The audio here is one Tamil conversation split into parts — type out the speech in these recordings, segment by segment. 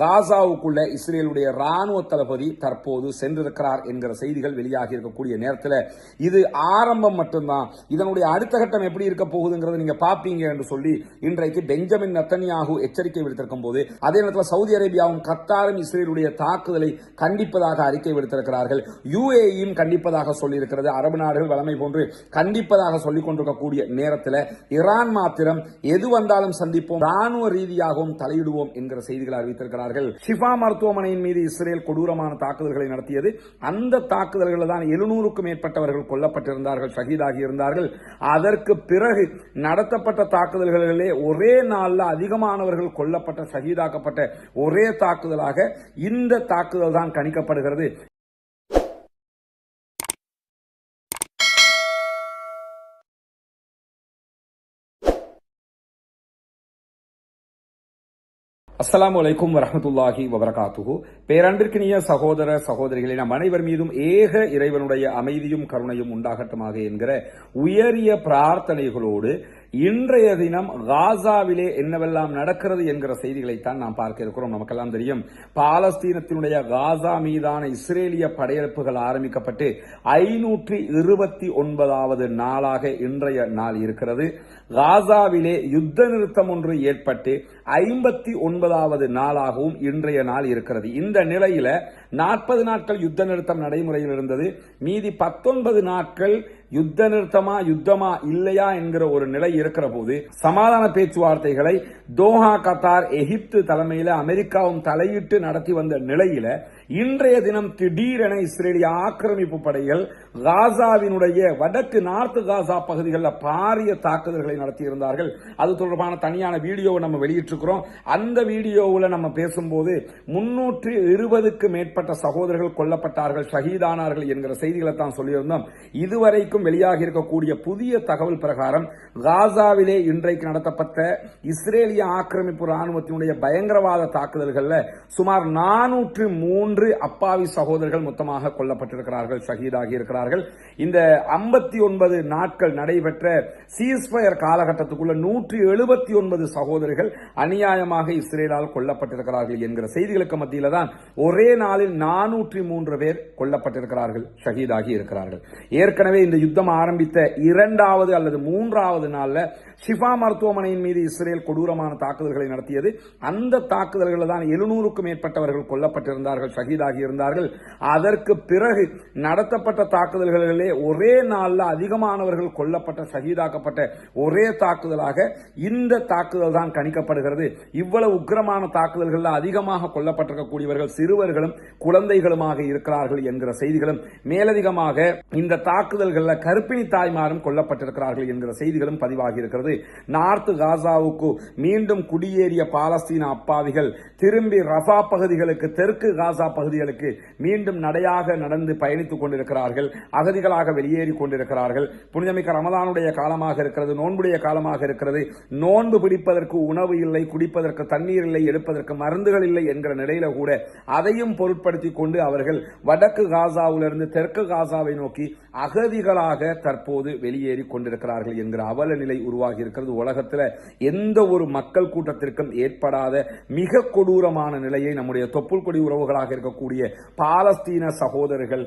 காசாவுக்குள்ள இஸ்ரேலுடைய ராணுவ தளபதி தற்போது சென்றிருக்கிறார் என்கிற செய்திகள் வெளியாகி இருக்கக்கூடிய நேரத்தில் இது ஆரம்பம் மட்டும்தான். இதனுடைய அடுத்த கட்டம் எப்படி இருக்க போகுதுங்கிறத நீங்க பாப்பீங்க என்று சொல்லி இன்றைக்கு பெஞ்சமின் நத்தனியாகு எச்சரிக்கை விடுத்திருக்கும் போது அதே நேரத்தில் சவுதி அரேபியாவும் கத்தாரும் இஸ்ரேலுடைய தாக்குதலை கண்டிப்பதாக அறிக்கை விடுத்திருக்கிறார்கள். யுஏஇயும் கண்டிப்பதாக சொல்லியிருக்கிறது. அரபு நாடுகள் வளமை போன்று கண்டிப்பதாக சொல்லிக் கொண்டிருக்கக்கூடிய நேரத்தில் ஈரான் மாத்திரம் எது வந்தாலும் சந்திப்போம் ராணுவ ரீதியாகவும் தலையிடுவோம் என்கிற அறிவித்திருக்கிறார் அறிவித்திருக்கிறார்கள் ஷிஃபா மருத்துவமனையின் மீது இஸ்ரேல் கொடூரமான தாக்குதல்களை நடத்தியது. அந்த தாக்குதல்களில் தான் எழுநூறுக்கும் மேற்பட்டவர்கள் கொல்லப்பட்டிருந்தார்கள் ஷஹீதாகி இருந்தார்கள் அதற்கு பிறகு நடத்தப்பட்ட தாக்குதல்களிலே ஒரே நாளில் அதிகமானவர்கள் கொல்லப்பட்ட ஷஹீதாக்கப்பட்ட ஒரே தாக்குதலாக இந்த தாக்குதல் தான் கணிக்கப்படுகிறது. அஸ்லாம் அலைக்கும் வரமத்துல்லாஹி வபரகாத்துஹு. பேரன்பிற்கினிய சகோதர சகோதரிகளே நம் அனைவர் மீதும் ஏக இறைவனுடைய அமைதியும் கருணையும் உண்டாகட்டுமாக என்கிற உயரிய பிரார்த்தனைகளோடு இன்றைய தினம் காசாவிலே என்னவெல்லாம் நடக்கிறது என்கிற செய்திகளைத்தான் நாம் பார்க்க இருக்கிறோம். நமக்கெல்லாம் தெரியும். பாலஸ்தீனத்தினுடைய காசா மீதான இஸ்ரேலிய படையெடுப்புகள் ஆரம்பிக்கப்பட்டு ஐநூற்றி இருபத்தி ஒன்பதாவது நாளாக இன்றைய நாள் இருக்கிறது. காசாவிலே யுத்த நிறுத்தம் ஒன்று ஏற்பட்டு ஐம்பத்தி ஒன்பதாவது நாளாகவும் இன்றைய நாள் இருக்கிறது. இந்த நிலையில நாற்பது நாட்கள் யுத்த நிறுத்தம் நடைமுறையில் இருந்தது. மீதி பத்தொன்பது நாட்கள் யுத்த நிறுத்தமா யுத்தமா இல்லையா என்கிற ஒரு நிலை இருக்கிற போது சமாதான பேச்சுவார்த்தைகளை தோஹா கத்தார் எகிப்து தலைமையில அமெரிக்காவும் தலையிட்டு நடத்தி வந்த நிலையில இன்றைய தினம் திடீரென இஸ்ரேலிய ஆக்கிரமிப்பு படைகள் காசாவினுடைய வடக்கு நார்த்து காசா பகுதிகளில் பாரிய தாக்குதல்களை நடத்தியிருந்தார்கள். அது தொடர்பான தனியான வீடியோவை நம்ம வெளியிட்டிருக்கிறோம். அந்த வீடியோவில் நம்ம பேசும்போது முன்னூற்று இருபதுக்கு மேற்பட்ட சகோதரர்கள் கொல்லப்பட்டார்கள் ஷஹீதானார்கள் என்கிற செய்திகளை தான் சொல்லியிருந்தோம். இதுவரைக்கும் வெளியாக இருக்கக்கூடிய புதிய தகவல் பிரகாரம் காசாவிலே இன்றைக்கு நடத்தப்பட்ட இஸ்ரேலிய ஆக்கிரமிப்பு ராணுவத்தினுடைய பயங்கரவாத தாக்குதல்களில் சுமார் நானூற்று மூன்று அப்பாவி சகோதரர்கள் மொத்தமாக கொல்லப்பட்டிருக்கிறார்கள் ஷஹீதாகி இருக்கிறார்கள். இந்த ஐம்பத்தி ஒன்பது நாட்கள் நடைபெற்ற சீஸ்பயர் காலகட்டத்துக்குள்ள நூற்றி எழுபத்தி ஒன்பது சகோதரர்கள் அநியாயமாக இஸ்ரேலால் கொல்லப்பட்டிருக்கிறார்கள் என்கிற செய்திகளுக்கு மத்தியில் தான் ஒரே நாளில் நானூற்றி மூன்று பேர் கொல்லப்பட்டிருக்கிறார்கள் ஷஹீதாகி இருக்கிறார்கள். ஏற்கனவே இந்த யுத்தம் ஆரம்பித்த இரண்டாவது அல்லது மூன்றாவது நாளில் ஷிஃபா மருத்துவமனையின் மீது இஸ்ரேல் கொடூரமான தாக்குதல்களை நடத்தியது. அந்த தாக்குதல்களில் தான் எழுநூறுக்கும் மேற்பட்டவர்கள் கொல்லப்பட்டிருந்தார்கள் ஷஹீதாகி இருந்தார்கள். அதற்கு பிறகு நடத்தப்பட்ட தாக்குதல்களிலே ஒரே நாளில் அதிகமானவர்கள் கொல்லப்பட்ட ஷஹீதாக்கப்பட்ட ஒரே தாக்குதலாக இந்த தாக்குதல் தான் கணிக்கப்படுகிறது. இவ்வளவு உக்கிரமான தாக்குதல்களில் அதிகமாக கொல்லப்பட்டிருக்கக்கூடியவர்கள் சிறுவர்களும் குழந்தைகளுமாக இருக்கிறார்கள் என்கிற செய்திகளும் மேலதிகமாக இந்த தாக்குதல்களில் கர்ப்பிணி தாய்மாரும் கொல்லப்பட்டிருக்கிறார்கள் என்கிற செய்திகளும் பதிவாகி இருக்கிறது. நார்த் காசாவுக்கு மீண்டும் குடியேறிய பாலஸ்தீன அப்பாவிகள் திரும்பி ரஃபா பகுதிகளுக்கு தெற்கு காசா பகுதிகளுக்கு மீண்டும் நடையாக நடந்து பயணித்துக் கொண்டிருக்கிறார்கள். அகதிகளாக வெளியேறி கொண்டிருக்கிறார்கள். புனிதமிக்க ரமதானுடைய காலமாக இருக்கிறது நோன்புடைய காலமாக இருக்கிறது. நோன்பு பிடிப்பதற்கு உணவு இல்லை குடிப்பதற்கு தண்ணீர் இல்லை எடுப்பதற்கு மருந்துகள் இல்லை என்கிற நிலையில கூட அதையும் பொருட்படுத்த பயன்படுத்தி கொண்டு அவர்கள் வடக்கு காசாவிலிருந்து தெற்கு காசாவை நோக்கி அகதிகளாக தற்போது வெளியேறி கொண்டிருக்கிறார்கள் என்கிற அவல நிலை உருவாகி இருக்கிறது உலகத்தில் எந்த ஒரு மக்கள் கூட்டத்திற்கும் ஏற்படாத மிக கொடூரமான நிலையை நம்முடைய தொப்புள் கொடி உறவுகளாக இருக்கக்கூடிய பாலஸ்தீன சகோதரர்கள்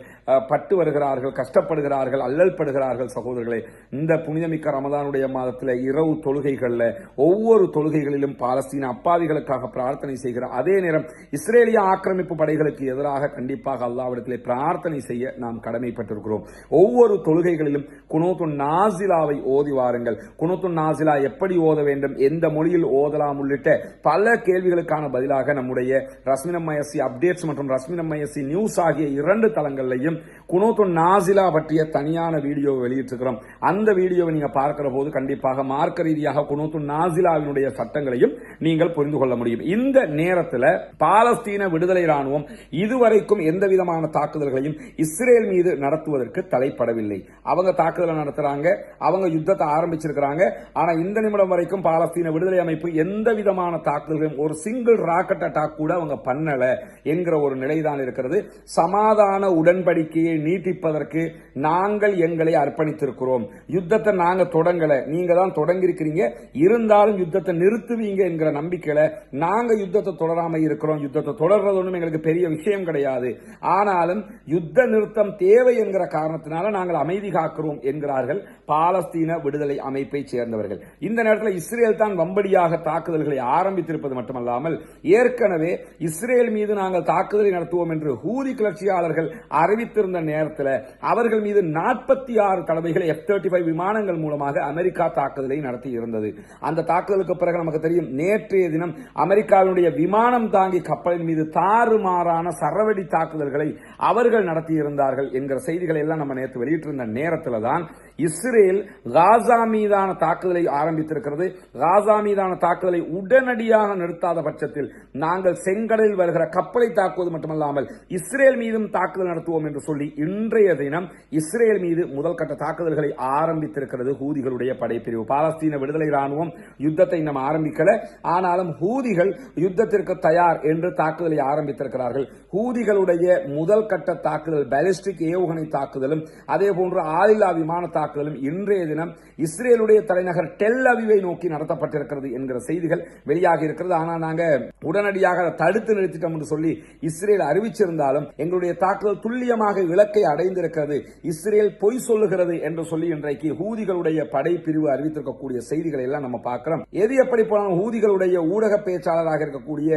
பட்டு வருகிறார்கள் கஷ்டப்படுகிறார்கள் அல்லல்படுகிறார்கள் சகோதரர்களே. இந்த புனிதமிக்க ரமதானுடைய மாதத்தில் இரவு தொழுகைகளில் ஒவ்வொரு தொழுகைகளிலும் பாலஸ்தீன அப்பாவிகளுக்காக பிரார்த்தனை செய்கிற அதே நேரம் இஸ்ரேலிய ஆக்கிரமிப்பு படைகளுக்கு எதிராக கண்டிப்பாக அல்லாவிடத்திலே பிரார்த்தனை செய்ய நாம் கடமைப்பட்டிருக்கிறோம். ஒவ்வொரு தொழுகைகளிலும் குனோத்து நாசிலாவை ஓதி வாருங்கள். குனோத்து நாசிலா எப்படி ஓத வேண்டும்? எந்த மொழியில் ஓதலாம்? உள்ளிட்ட பல கேள்விகளுக்கான பதிலாக நம்முடைய ரஸ்மினம் மயசி அப்டேட்ஸ் மற்றும் ரஸ்மினம் மயசி நியூஸ் ஆகிய இரண்டு தளங்கள்லையும் குனோத்து நாசிலா பற்றிய தனியான வீடியோ வெளியிட்டிருக்கிறோம். அந்த வீடியோவை நீங்க பார்க்கிற போது கண்டிப்பாக மார்க்க ரீதியாக குனோத்து நாசிலாவினுடைய சட்டங்களையும் நீங்கள் புரிந்து கொள்ள முடியும். இந்த நேரத்தில் பாலஸ்தீன விடுதலை ராணுவம் இதுவரைக்கும் எந்த விதமான தாக்குதல்களையும் இஸ்ரேல் மீது நடத்துவதற்கு தலைப்படவில்லை. அவங்க தாக்குதலை நடத்துறாங்க அவங்க யுத்தத்தை ஆரம்பிச்சிருக்கிறாங்க. ஆனா இந்த நிமிடம் வரைக்கும் பாலஸ்தீன விடுதலை அமைப்பு எந்த விதமான தாக்குதல்களும் ஒரு சிங்கிள் ராக்கெட் அட்டாக் கூட அவங்க பண்ணல என்கிற ஒரு நிலைதான் இருக்கிறது. சமாதான உடன்படிக்கையை நீட்டிப்பதற்கு நாங்கள் எங்களை அர்ப்பணித்திருக்கிறோம். யுத்தத்தை நாங்க தொடங்கல. நீங்க தான் தொடங்கியிருக்கிறீங்க. இருந்தாலும் யுத்தத்தை நிறுத்துவீங்க என்கிற நம்பிக்கையில நாங்க யுத்தத்தை தொடராம இருக்கிறோம். யுத்தத்தை தொடர்றது ஒன்றும் எங்களுக்கு பெரிய விஷயம் கிடையாது. ஆனாலும் யுத்த நிறுத்தம் தேவை என்கிற காரணத்தினால நாங்கள் அமைதி காக்கிறோம் என்கிறார்கள். பாலஸ்தீன விடுதலை அமைப்பை சேர்ந்தவர்கள். இந்த நேரத்தில் இஸ்ரேல் தான் வம்படியாக தாக்குதல்களை ஆரம்பித்திருப்பது மட்டுமல்லாமல் ஏற்கனவே இஸ்ரேல் மீது நாங்கள் தாக்குதலை நடத்துவோம் என்று ஹூதி கிளர்ச்சியாளர்கள் அறிவித்திருந்த நேரத்தில் அவர்கள் மீது நாற்பத்தி ஆறு தடவைகள் எஃப் தேர்ட்டி ஃபைவ் விமானங்கள் மூலமாக அமெரிக்கா தாக்குதலை நடத்தி இருந்தது அந்த தாக்குதலுக்கு பிறகு நமக்கு தெரியும் நேற்றைய தினம் அமெரிக்காவினுடைய விமானம் தாங்கி கப்பலின் மீது தாறுமாறான சரவெடி தாக்குதல்களை அவர்கள் நடத்தியிருந்தார்கள் என்கிற செய்திகளை எல்லாம் நம்ம நேற்று வெளியிட்டிருந்த நேரத்தில் தான் இஸ்ரேல் காசா மீதான தாக்குதலை ஆரம்பித்திருக்கிறது. காசா மீதான தாக்குதலை உடனடியாக நிறுத்தாத பட்சத்தில் நாங்கள் செங்கடலில் வருகிற கப்பலை தாக்குவது மட்டுமல்லாமல் இஸ்ரேல் மீதும் தாக்குதல் நடத்துவோம் என்று சொல்லி இன்றைய தினம் இஸ்ரேல் மீது முதல் கட்ட தாக்குதல்களை ஆரம்பித்திருக்கிறது ஹூதிகளுடைய படைப்பிரிவு. பாலஸ்தீன விடுதலை ராணுவம் யுத்தத்தை இன்னும் ஆரம்பிக்கல. ஆனாலும் ஹூதிகள் யுத்தத்திற்கு தயார் என்று தாக்குதலை ஆரம்பித்திருக்கிறார்கள். ஹூதிகளுடைய முதல் கட்ட தாக்குதல் பாலிஸ்டிக் ஏவுகணை தாக்குதலும் அதே போன்று ஆளில்லா விமான தாக்குதலும் இன்றைய தினம் இஸ்ரேலுடைய தலைநகர் டெல் அவிவை நோக்கி நடத்தப்பட்டிருக்கிறது என்கிற செய்திகள் வெளியாகி இருக்கிறது. ஆனால் நாங்கள் உடனடியாக தடுத்து நிறுத்திட்டோம் என்று சொல்லி இஸ்ரேல் அறிவிச்சிருந்தாலும் எங்களுடைய தாக்குதல் துல்லியமாக இலக்கை அடைந்திருக்கிறது. இஸ்ரேல் பொய் சொல்லுகிறது என்று சொல்லி இன்றைக்கு ஹூதிகளுடைய படைப்பிரிவு அறிவித்திருக்கக்கூடிய செய்திகளை எல்லாம் நம்ம பார்க்கிறோம். எது எப்படி போனாலும் ஹூதிகளுடைய ஊடக பேச்சாளராக இருக்கக்கூடிய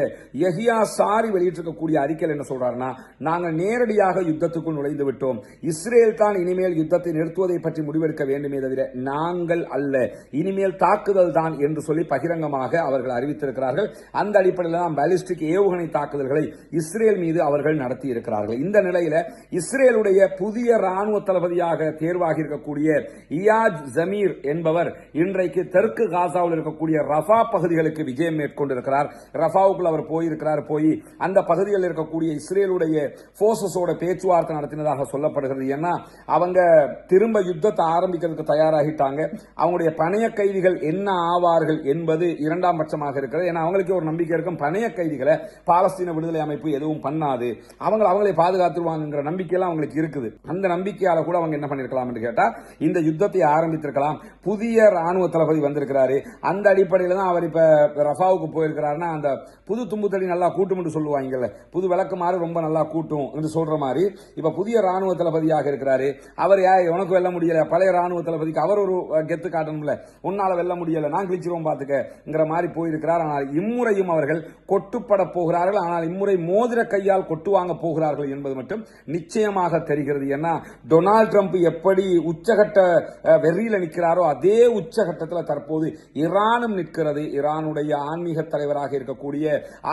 எஹியா சாரி வெளியிட்டிருக்கக்கூடிய அறிக்கையில் என்ன சொல்றாருன்னா நாங்கள் நேரடியாக யுத்தத்துக்குள் நுழைந்து விட்டோம். இஸ்ரேல் தான் இனிமேல் யுத்தத்தை நிறுத்துவதை பற்றி முடிவு முடிவெடுக்க வேண்டுமே தவிர நாங்கள் அல்ல. இனிமேல் தாக்குதல் தான் என்று சொல்லி பகிரங்கமாக அவர்கள் அறிவித்திருக்கிறார்கள். அந்த அடிப்படையில் தான் பாலிஸ்டிக் ஏவுகணை தாக்குதல்களை இஸ்ரேல் மீது அவர்கள் நடத்தி இருக்கிறார்கள் இந்த நிலையில் இஸ்ரேலுடைய புதிய ராணுவ தளபதியாக தேர்வாகி இருக்கக்கூடிய இயாஜ் ஜமீர் என்பவர் இன்றைக்கு தெற்கு காசாவில் இருக்கக்கூடிய ரஃபா பகுதிகளுக்கு விஜயம் மேற்கொண்டிருக்கிறார். ரஃபாவுக்குள் அவர் போயிருக்கிறார். போய் அந்த பகுதிகளில் இருக்கக்கூடிய இஸ்ரேலுடைய போர்சஸோட பேச்சுவார்த்தை நடத்தினதாக சொல்லப்படுகிறது. ஏன்னா அவங்க திரும்ப யுத்தத்தை ஆரம்பிக்கிறதுக்கு தயாராகிட்டாங்க. அவங்களுடைய பணைய கைதிகள் என்ன ஆவார்கள் என்பது இரண்டாம் பட்சமாக இருக்கிறது. ஏன்னா அவங்களுக்கு ஒரு நம்பிக்கை இருக்கும். பணைய கைதிகளை பாலஸ்தீன விடுதலை அமைப்பு எதுவும் பண்ணாது. அவங்க அவங்களை பாதுகாத்துருவாங்கிற நம்பிக்கையெல்லாம் அவங்களுக்கு இருக்குது. அந்த நம்பிக்கையால கூட அவங்க என்ன பண்ணிருக்கலாம் என்று கேட்டால் இந்த யுத்தத்தை ஆரம்பித்திருக்கலாம். புதிய ராணுவ தளபதி வந்திருக்கிறாரு. அந்த அடிப்படையில் தான் அவர் இப்போ ரஃபாவுக்கு போயிருக்கிறாருன்னா அந்த புது தும்புத்தடி நல்லா கூட்டும்னு சொல்லுவாங்கல்ல. புது விளக்குமாறு ரொம்ப நல்லா கூட்டும் என்று சொல்ற மாதிரி இப்போ புதிய ராணுவ தளபதியாக இருக்கிறாரு. அவர் ஏன் உனக்கு வெல்ல முடியல பழைய ராணுவ தளபதிக்கு அவர் ஒரு கெத்து காட்டணும்ல. உன்னால வெல்ல முடியல. நான் கிழிச்சிருவோம் பாத்துக்கங்கிற மாதிரி போயிருக்கிறார். ஆனால் இம்முறையும் அவர்கள் கொட்டுப்பட போகிறார்கள். ஆனால் இம்முறை மோதிர கையால் கொட்டு வாங்க போகிறார்கள் என்பது மட்டும் நிச்சயமாக தெரிகிறது. ஏன்னா டொனால்ட் ட்ரம்ப் எப்படி உச்சகட்ட வெறியில நிற்கிறாரோ அதே உச்சகட்டத்தில் தற்போது ஈரானும் நிற்கிறது. ஈரானுடைய ஆன்மீக தலைவராக இருக்கக்கூடிய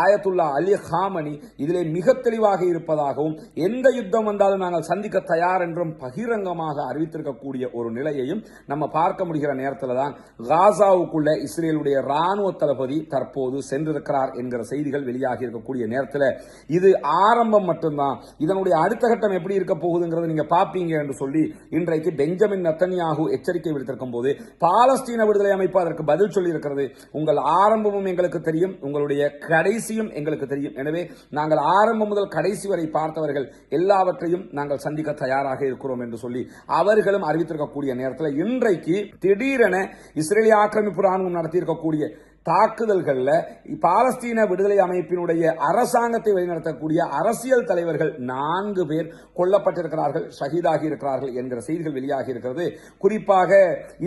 ஆயத்துல்லா அலி ஹாமனி இதிலே மிக தெளிவாக இருப்பதாகவும் எந்த யுத்தம் வந்தாலும் நாங்கள் சந்திக்க தயார் என்றும் பகிரங்கமாக அறிவித்திருக்கக்கூடிய ஒரு நிலையையும் நம்ம பார்க்க முடிகிற நேரத்தில் தான் காசாவுக்குள்ள இஸ்ரேலுடைய ராணுவ தளபதி தற்போது சென்றிருக்கிறார் என்கிற செய்திகள் வெளியாகி இருக்கக்கூடிய நேரத்தில் இது ஆரம்பம் மட்டும்தான். இதனுடைய அடுத்த கட்டம் எப்படி இருக்க போகுதுங்கிறத நீங்க பார்ப்பீங்க என்று சொல்லி இன்றைக்கு பெஞ்சமின் நத்தனியாகு எச்சரிக்கை விடுத்திருக்கும் போது பாலஸ்தீன விடுதலை அமைப்பு அதற்கு பதில் சொல்லி இருக்கிறது உங்கள் ஆரம்பமும் எங்களுக்கு தெரியும் உங்களுடைய கடைசியும் எங்களுக்கு தெரியும். எனவே நாங்கள் ஆரம்பம் முதல் கடைசி வரை பார்த்தவர்கள் எல்லாவற்றையும் நாங்கள் சந்திக்க தயாராக இருக்கிறோம் என்று சொல்லி அவர்களும் அறிவித்திருக்கக்கூடிய நேரத்தில் இன்றைக்கு திடீரென இஸ்ரேலிய ஆக்கிரமிப்பு ராணுவம் நடத்தியிருக்கக்கூடிய தாக்குதல்களில் பாலஸ்தீன விடுதலை அமைப்பினுடைய அரசாங்கத்தை வழிநடத்தக்கூடிய அரசியல் தலைவர்கள் நான்கு பேர் கொல்லப்பட்டிருக்கிறார்கள் ஷஹீதாகி இருக்கிறார்கள் என்கிற செய்திகள் வெளியாகி இருக்கிறது. குறிப்பாக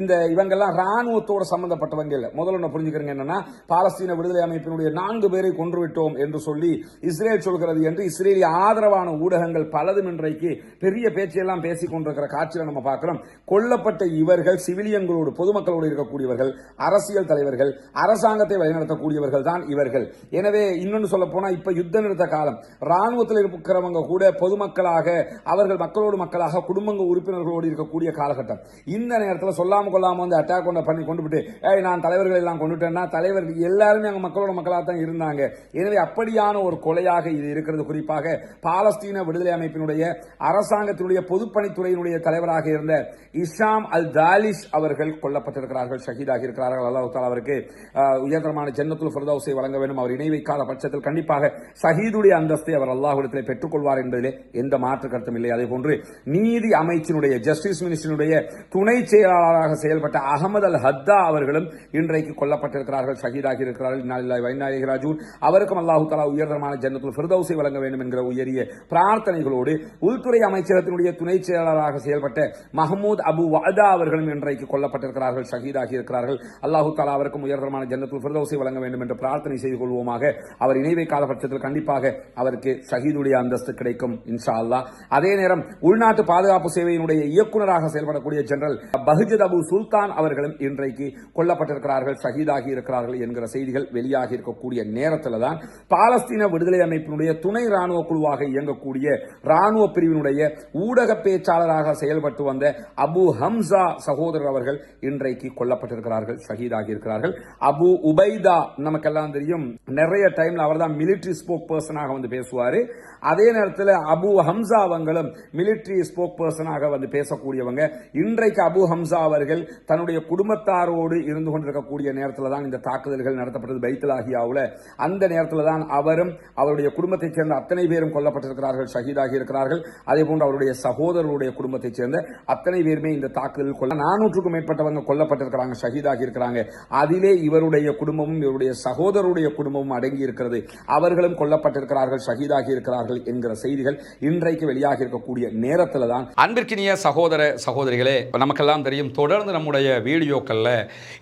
இந்த இவங்கெல்லாம் ராணுவத்தோடு சம்பந்தப்பட்டவங்க இல்லை. முதல்ல ஒன்று புரிஞ்சுக்கிறீங்க என்னன்னா பாலஸ்தீன விடுதலை அமைப்பினுடைய நான்கு பேரை கொன்றுவிட்டோம் என்று சொல்லி இஸ்ரேல் சொல்கிறது என்று இஸ்ரேலிய ஆதரவான ஊடகங்கள் பலதும் இன்றைக்கு பெரிய பேச்சையெல்லாம் பேசிக் கொண்டிருக்கிற காட்சியை நம்ம பார்க்கிறோம். கொல்லப்பட்ட இவர்கள் சிவிலியன்களோடு பொதுமக்களோடு இருக்கக்கூடியவர்கள் அரசியல் தலைவர்கள் அரசாங்கத்தை வழிநடத்தக்கூடியவர்கள் தான் இவர்கள். எனவே இன்னொன்று சொல்ல போனால் இப்போ யுத்த நிறுத்த காலம். ராணுவத்தில் இருக்கிறவங்க கூட பொதுமக்களாக அவர்கள் மக்களோடு மக்களாக குடும்பங்க உறுப்பினர்களோடு இருக்கக்கூடிய காலகட்டம். இந்த நேரத்தில் சொல்லாமல் கொள்ளாமல் வந்து அட்டாக் கொண்ட பண்ணி கொண்டு விட்டு ஏய் நான் தலைவர்கள் எல்லாம் கொண்டுட்டேன்னா தலைவர்கள் எல்லாருமே அங்கே மக்களோட மக்களாக தான் இருந்தாங்க. எனவே அப்படியான ஒரு கொலையாக இது இருக்கிறது. குறிப்பாக பாலஸ்தீன விடுதலை அமைப்பினுடைய அரசாங்கத்தினுடைய பொதுப்பணித்துறையினுடைய தலைவராக இருந்த இஷாம் அல் தாலிஷ் அவர்கள் கொல்லப்பட்டிருக்கிறார்கள் ஷஹீதாக இருக்கிறார்கள் அல்லாஹ் அவருக்கு. உயர்தரமான ஜன்னத்துல் ஃபிர்தௌஸை வழங்க வேண்டும். அவர் இணை வைக்காத பட்சத்தில் கண்டிப்பாக சஹீதுடைய அந்தஸ்தை அவர் அல்லாஹுடத்திலே பெற்றுக்கொள்வார் என்பதிலே எந்த மாற்று கருத்தும் இல்லை. அதே போன்று நீதி அமைச்சினுடைய ஜஸ்டிஸ் மினிஸ்டருடைய துணை செயலாளராக செயல்பட்ட அகமது அல் ஹத்தா அவர்களும் இன்றைக்கு கொல்லப்பட்டிருக்கிறார்கள் சஹீதாகி இருக்கிறார்கள். இன்னாலில்லாஹி வ அவருக்கும் அல்லாஹு தஆலா உயர்தரமான ஜன்னத்துல் ஃபிர்தௌஸை வழங்க வேண்டும் என்கிற உயரிய பிரார்த்தனைகளோடு உள்துறை அமைச்சகத்தினுடைய துணை செயலாளராக செயல்பட்ட மஹமூத் அபு வாதா அவர்களும் இன்றைக்கு கொல்லப்பட்டிருக்கிறார்கள் ஷஹீதாகி இருக்கிறார்கள். அல்லாஹு தாலா அவருக்கும் உயர்தரமான இடத்தில் ஃபிர்தௌஸை வழங்க வேண்டும் என்று பிரார்த்தனை செய்து கொள்வோமாக. அவர் இணை வைக்காத பட்சத்தில் கண்டிப்பாக அவருக்கு ஷஹீதுடைய அந்தஸ்து கிடைக்கும் இன்ஷா அல்லா அதே நேரம் உள்நாட்டு பாதுகாப்பு சேவையினுடைய இயக்குநராக செயல்படக்கூடிய ஜெனரல் பஹஜத் அபு சுல்தான் அவர்களும் இன்றைக்கு கொல்லப்பட்டிருக்கிறார்கள் ஷஹீதாகி இருக்கிறார்கள் என்கிற செய்திகள் வெளியாகி இருக்கக்கூடிய நேரத்தில் தான் பாலஸ்தீன விடுதலை அமைப்பினுடைய துணை ராணுவ குழுவாக இயங்கக்கூடிய ராணுவ பிரிவினுடைய ஊடக பேச்சாளராக செயல்பட்டு வந்த அபு ஹம்சா சகோதரர் அவர்கள் இன்றைக்கு கொல்லப்பட்டிருக்கிறார்கள் ஷஹீதாகி இருக்கிறார்கள். அபு உபைதா நமக்கெல்லாம் தெரியும். நிறைய டைம்ல அவர் தான் மிலிட்டரி ஸ்போக் பர்சனாக வந்து பேசுவாரு. அதே நேரத்தில் அபு ஹம்சா அவங்களும் மிலிட்டரி ஸ்போக் பர்சனாக வந்து பேசக்கூடியவங்க. இன்றைக்கு அபு ஹம்சா அவர்கள் தன்னுடைய குடும்பத்தாரோடு இருந்து கொண்டிருக்கக்கூடிய நேரத்தில் தான் இந்த தாக்குதல்கள் நடத்தப்பட்டது பைத்தலாகியாவில் அந்த நேரத்தில் தான் அவரும் அவருடைய குடும்பத்தைச் சேர்ந்த அத்தனை பேரும் கொல்லப்பட்டிருக்கிறார்கள் ஷஹீதாகி இருக்கிறார்கள். அதே போன்று அவருடைய சகோதரருடைய குடும்பத்தைச் சேர்ந்த அத்தனை பேருமே இந்த தாக்குதல் கொல்ல நானூற்றுக்கும் மேற்பட்டவங்க கொல்லப்பட்டிருக்கிறாங்க ஷஹீதாகி இருக்கிறாங்க. அதிலே இவருடைய இவருடைய குடும்பமும் இவருடைய சகோதரருடைய குடும்பமும் அடங்கி இருக்கிறது. அவர்களும் கொல்லப்பட்டிருக்கிறார்கள் ஷஹீதாகி இருக்கிறார்கள் என்கிற செய்திகள் இன்றைக்கு வெளியாகி இருக்கக்கூடிய நேரத்தில் தான் அன்பிற்கினிய சகோதர சகோதரிகளே நமக்கெல்லாம் தெரியும் தொடர்ந்து நம்முடைய வீடியோக்களில்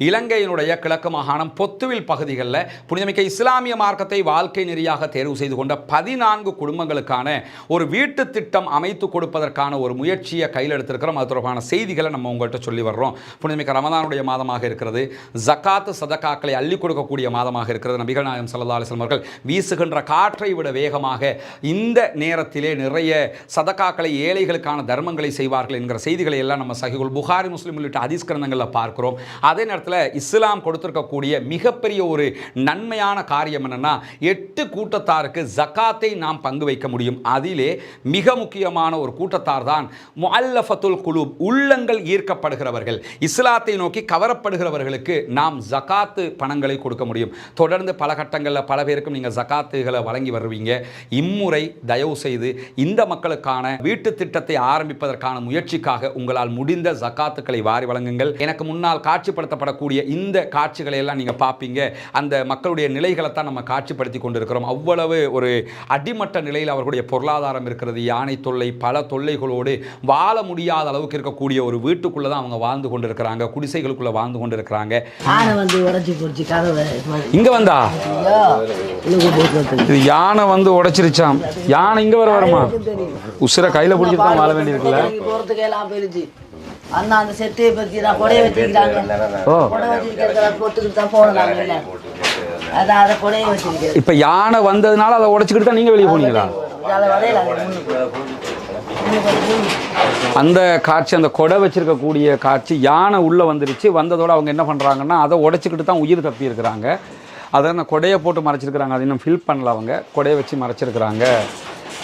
இலங்கையினுடைய கிழக்கு மாகாணம் பொத்துவில் பகுதிகளில் புனிதமிக்க இஸ்லாமிய மார்க்கத்தை வாழ்க்கை நெறியாக தேர்வு செய்து கொண்ட பதினான்கு குடும்பங்களுக்கான ஒரு வீட்டு திட்டம் அமைத்து கொடுப்பதற்கான ஒரு முயற்சியை கையில் எடுத்திருக்கிறோம். அது தொடர்பான செய்திகளை நம்ம உங்கள்கிட்ட சொல்லி வர்றோம். புனிதமிக்க ரமதானுடைய மாதமாக இருக்கிறது. ஜக்காத்து சதக்காக்கள் அள்ளி கொடுக்கக்கூடிய மாதமாக இருக்கிறது. நபிகள் நாயகம் சல்லா அலிஸ்லம் அவர்கள் வீசுகின்ற காற்றை விட வேகமாக இந்த நேரத்திலே நிறைய சதக்காக்களை ஏழைகளுக்கான தர்மங்களை செய்வார்கள் என்கிற செய்திகளை எல்லாம் நம்ம சகிகுல் புகாரி முஸ்லீம் உள்ளிட்ட ஹதீஸ் கிரந்தங்களில் பார்க்கிறோம். அதே நேரத்தில் இஸ்லாம் கொடுத்திருக்கக்கூடிய மிகப்பெரிய ஒரு நன்மையான காரியம் என்னென்னா எட்டு கூட்டத்தாருக்கு ஜக்காத்தை நாம் பங்கு வைக்க முடியும். அதிலே மிக முக்கியமான ஒரு கூட்டத்தார் தான் முல்லஃபத்துல் குலு உள்ளங்கள் ஈர்க்கப்படுகிறவர்கள். இஸ்லாத்தை நோக்கி கவரப்படுகிறவர்களுக்கு நாம் ஜகாத்து பணங்களை கொடுக்க முடியும். தொடர்ந்து பல கட்டங்களில் பல பேருக்கும் நீங்கள் ஜகாத்துகளை வழங்கி வருவீங்க. இம்முறை தயவு செய்து இந்த மக்களுக்கான வீட்டு திட்டத்தை ஆரம்பிப்பதற்கான முயற்சிக்காக உங்களால் முடிந்த ஜகாத்துக்களை வாரி வழங்குங்கள். எனக்கு முன்னால் காட்சிப்படுத்தப்படக்கூடிய இந்த காட்சிகளை எல்லாம் நீங்கள் பார்ப்பீங்க அந்த மக்களுடைய நிலைகளை தான் நம்ம காட்சிப்படுத்தி கொண்டிருக்கிறோம். அவ்வளவு ஒரு அடிமட்ட நிலையில் அவர்களுடைய பொருளாதாரம் இருக்கிறது. யானை தொல்லை பல தொல்லைகளோடு வாழ முடியாத அளவுக்கு இருக்கக்கூடிய ஒரு வீட்டுக்குள்ளே தான் அவங்க வாழ்ந்து கொண்டிருக்கிறாங்க. குடிசைகளுக்குள்ளே வாழ்ந்து கொண்டிருக்கிறாங்க. இங்கே வந்தா? இது யானை வந்து உடைச்சிருச்சாம். யானை இங்கே வர வருமா? உசுரை கையில் பிடிச்சிட்டு தான் வாழ வேண்டியிருக்குல்ல. போயிடுச்சு அந்த செட்டை பத்தி நான் கொடைய வச்சிருக்காங்க ஓ. கொடை வச்சிருக்கிறத கொத்துக்கிட்டு தான் போனாங்க இல்லை அதான் அதை கொடைய வச்சிருக்கிறது இப்போ யானை வந்ததுனால அதை உடைச்சிக்கிட்டு தான் நீங்கள் வெளியே போனீங்களா? அதை வரையில அந்த காட்சி அந்த கொடை வச்சிருக்கக்கூடிய காட்சி யானை உள்ளே வந்துருச்சு. வந்ததோட அவங்க என்ன பண்ணுறாங்கன்னா அதை உடைச்சிக்கிட்டு தான் உயிர் தப்பி இருக்கிறாங்க அதை அந்த கொடையை போட்டு மறைச்சிருக்கிறாங்க. அது இன்னும் ஃபில் பண்ணல அவங்க. கொடையை வச்சு மறைச்சிருக்கிறாங்க.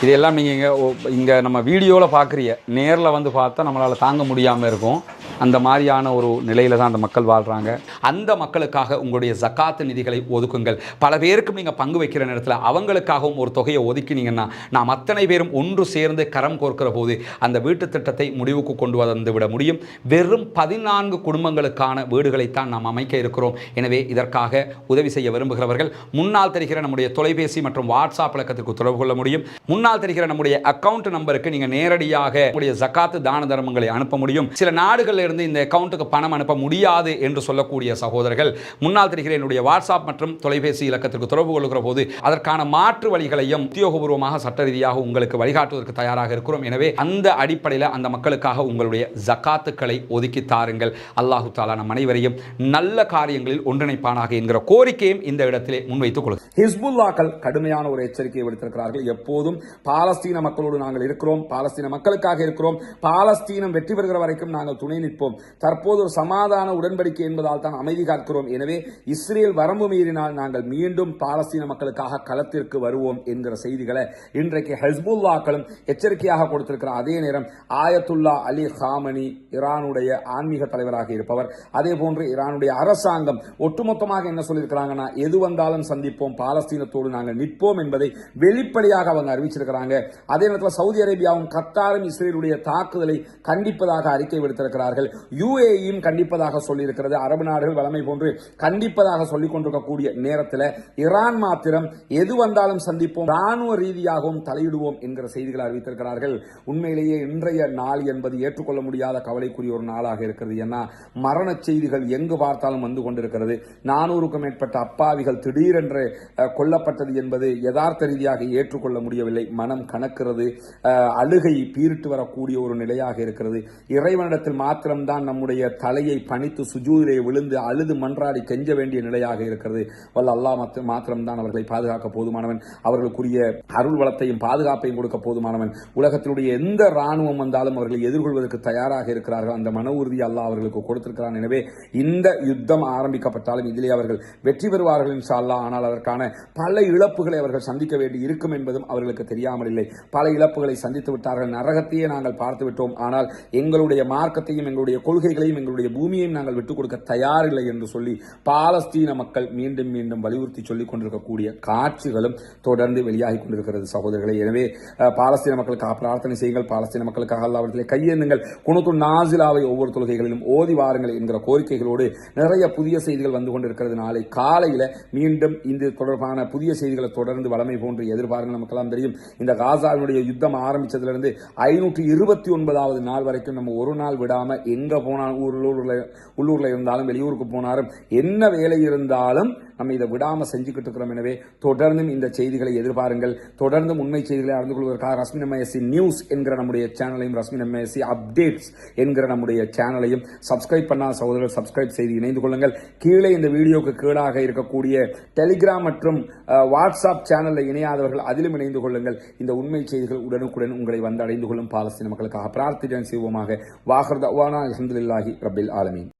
இதெல்லாம் நீங்கள் இங்கே இங்கே நம்ம வீடியோவில் பார்க்குறீங்க நேரில் வந்து பார்த்தா நம்மளால் தாங்க முடியாமல் இருக்கும். அந்த மாதிரியான ஒரு நிலையில் தான் அந்த மக்கள் வாழ்கிறாங்க அந்த மக்களுக்காக உங்களுடைய ஜக்காத்து நிதிகளை ஒதுக்குங்கள். பல பேருக்கும் நீங்கள் பங்கு வைக்கிற நேரத்தில் அவங்களுக்காகவும் ஒரு தொகையை ஒதுக்கினீங்கன்னா நாம் அத்தனை பேரும் ஒன்று சேர்ந்து கரம் கோர்க்கிற போது அந்த வீட்டு திட்டத்தை முடிவுக்கு கொண்டு வந்து விட முடியும். வெறும் பதினான்கு குடும்பங்களுக்கான வீடுகளைத்தான் நாம் அமைக்க இருக்கிறோம். எனவே இதற்காக உதவி செய்ய விரும்புகிறவர்கள் முன்னால் தெரிகிற நம்முடைய தொலைபேசி மற்றும் வாட்ஸ்அப் இலக்கத்திற்கு தொடர்பு கொள்ள முடியும். முன்னால் தெரிகிற நம்முடைய அக்கவுண்ட் நம்பருக்கு நீங்கள் நேரடியாக உங்களுடைய ஜக்காத்து தான தர்மங்களை அனுப்ப முடியும். சில நாடுகளில் இருந்து இந்த அக்கௌண்ட்டுக்கு பணம் அனுப்ப முடியாது என்று சொல்லக்கூடிய சகோதரர்கள் முன்னால் தெரிகிற என்னுடைய வாட்ஸ்அப் மற்றும் தொலைபேசி இலக்கத்திற்கு தொடர்பு கொள்கிற போது அதற்கான மாற்று வழிகளையும் உத்தியோகபூர்வமாக சட்ட ரீதியாக உங்களுக்கு வழிகாட்டுவதற்கு தயாராக இருக்கிறோம். எனவே அந்த அடிப்படையில் அந்த மக்களுக்காக உங்களுடைய ஜக்காத்துக்களை ஒதுக்கி தாருங்கள். அல்லாஹு தாலா நம் அனைவரையும் நல்ல காரியங்களில் ஒன்றிணைப்பானாக என்கிற கோரிக்கையும் இந்த இடத்திலே முன்வைத்துக் கொள்ளும் ஹிஸ்புல்லாக்கள் கடுமையான ஒரு எச்சரிக்கையை விடுத்திருக்கிறார்கள். எப்போதும் பாலஸ்தீன மக்களோடு நாங்கள் இருக்கிறோம். பாலஸ்தீன மக்களுக்காக இருக்கிறோம். பாலஸ்தீனம் வெற்றி பெறுகிற வரைக்கும் நாங்கள் துணை நிற்போம். தற்போது ஒரு சமாதான உடன்படிக்கை என்பதால் தான் அமைதி காக்கிறோம். எனவே இஸ்ரேல் வரம்பு மீறினால் நாங்கள் மீண்டும் பாலஸ்தீன மக்களுக்காக களத்திற்கு வருவோம் என்கிற செய்திகளை இன்றைக்கு ஹஸ்புல்லாக்களும் எச்சரிக்கையாக கொடுத்திருக்கிறார். அதே நேரம் ஆயத்துல்லா அலி ஹாமனி ஈரானுடைய ஆன்மீக தலைவராக இருப்பவர். அதே போன்று ஈரானுடைய அரசாங்கம் ஒட்டுமொத்தமாக என்ன சொல்லியிருக்கிறாங்கன்னா எது வந்தாலும் சந்திப்போம். பாலஸ்தீனத்தோடு நாங்கள் நிற்போம் என்பதை வெளிப்படையாக அவங்க அறிவிச்சிருக்கிறாங்க. அதே நேரத்தில் சவுதி அரேபியாவும் கத்தாரும் இஸ்ரேலுடைய தாக்குதலை கண்டிப்பதாக அறிக்கை விடுத்திருக்கிறார்கள். இருக்கிறார்கள் யுஏஇயும் கண்டிப்பதாக சொல்லியிருக்கிறது. அரபு நாடுகள் வளமை போன்று கண்டிப்பதாக சொல்லிக் கொண்டிருக்கக்கூடிய நேரத்தில் ஈரான் மாத்திரம் எது வந்தாலும் சந்திப்போம் ராணுவ ரீதியாகவும் தலையிடுவோம் என்கிற செய்திகளை அறிவித்திருக்கிறார்கள். உண்மையிலேயே இன்றைய நாள் என்பது ஏற்றுக்கொள்ள முடியாத கவலைக்குரிய ஒரு நாளாக இருக்கிறது. ஏன்னா மரண செய்திகள் எங்கு பார்த்தாலும் வந்து கொண்டிருக்கிறது. நானூறுக்கும் மேற்பட்ட அப்பாவிகள் திடீரென்று கொல்லப்பட்டது என்பது யதார்த்த ரீதியாக ஏற்றுக்கொள்ள முடியவில்லை. மனம் கணக்கிறது அழுகை பீரிட்டு வரக்கூடிய ஒரு நிலையாக இருக்கிறது. இறைவனிடத்தில் மாத்திரம் மாத்திரம்தான் நம்முடைய தலையை பணித்து சுஜூதிலே விழுந்து அழுது மன்றாடி கெஞ்ச வேண்டிய நிலையாக இருக்கிறது. வல்ல அல்லாஹ் மாத்திரம்தான் அவர்களை பாதுகாக்க போதுமானவன். அவர்களுக்குரிய அருள் வளத்தையும் பாதுகாப்பையும் கொடுக்க போதுமானவன். உலகத்தினுடைய எந்த ராணுவம் வந்தாலும் அவர்களை எதிர்கொள்வதற்கு தயாராக இருக்கிறார்கள் அந்த மன உறுதி அல்லாஹ் அவர்களுக்கு கொடுத்திருக்கிறான். எனவே இந்த யுத்தம் ஆரம்பிக்கப்பட்டாலும் இதிலே அவர்கள் வெற்றி பெறுவார்கள் இன்ஷா அல்லா ஆனால் அதற்கான பல இழப்புகளை அவர்கள் சந்திக்க வேண்டி இருக்கும் என்பதும் அவர்களுக்கு தெரியாமல் இல்லை. பல இழப்புகளை சந்தித்து விட்டார்கள். நரகத்தையே நாங்கள் பார்த்து விட்டோம் ஆனால் எங்களுடைய மார்க்கத்தையும் எங்களுடைய கொள்கைகளையும் எங்களுடைய பூமியையும் நாங்கள் விட்டுக் கொடுக்க தயாரில்லை என்று சொல்லி பாலஸ்தீன மக்கள் மீண்டும் மீண்டும் வலியுறுத்தி சொல்லிக் கொண்டிருக்கக்கூடிய காட்சிகளும் தொடர்ந்து வெளியாகி கொண்டிருக்கிறது சகோதரர்களே. எனவே பாலஸ்தீன மக்களுக்காக பிரார்த்தனை செய்யுங்கள். பாலஸ்தீன மக்களுக்காக அல்லாவிடத்திலே கையெண்ணுங்கள் குணத்து நாசிலாவை ஒவ்வொரு தொழுகைகளிலும் ஓதி வாருங்கள் என்கிற கோரிக்கைகளோடு நிறைய புதிய செய்திகள் வந்து கொண்டிருக்கிறது. நாளை காலையில் மீண்டும் இந்த தொடர்பான புதிய செய்திகளை தொடர்ந்து வளமை போன்று எதிர்பாருங்கள். நமக்கெல்லாம் தெரியும் இந்த காசாவினுடைய யுத்தம் ஆரம்பித்ததிலிருந்து ஐநூற்றி இருபத்தி ஒன்பதாவது நாள் வரைக்கும் நம்ம ஒரு நாள் விடாமல் எங்கே போனாலும் ஊரில் உள்ளூரில் இருந்தாலும் வெளியூருக்கு போனாலும் என்ன வேலை இருந்தாலும் நம்ம இதை விடாமல் செஞ்சுக்கிட்டு இருக்கிறோம். எனவே தொடர்ந்தும் இந்த செய்திகளை எதிர்பாருங்கள். தொடர்ந்தும் உண்மை செய்திகளை அறிந்து கொள்வதற்காக ரஸ்மின் எம்ஐஎஸ்சி நியூஸ் என்கிற நம்முடைய சேனலையும் ரஸ்மின் எம்ஐஎஸ்சி அப்டேட்ஸ் என்கிற நம்முடைய சேனலையும் சப்ஸ்கிரைப் பண்ணாத சகோதரர்கள் சப்ஸ்கிரைப் செய்து இணைந்து கொள்ளுங்கள். கீழே இந்த வீடியோக்கு கீழாக இருக்கக்கூடிய டெலிகிராம் மற்றும் வாட்ஸ்அப் சேனலில் இணையாதவர்கள் அதிலும் இணைந்து கொள்ளுங்கள். இந்த உண்மை செய்திகள் உடனுக்குடன் உங்களை வந்து அடைந்து கொள்ளும் பாலஸ்தீன மக்களுக்காக பிரார்த்தனை செய்வோமாக. வாகர் தவானா ரபில் ஆலமீன்.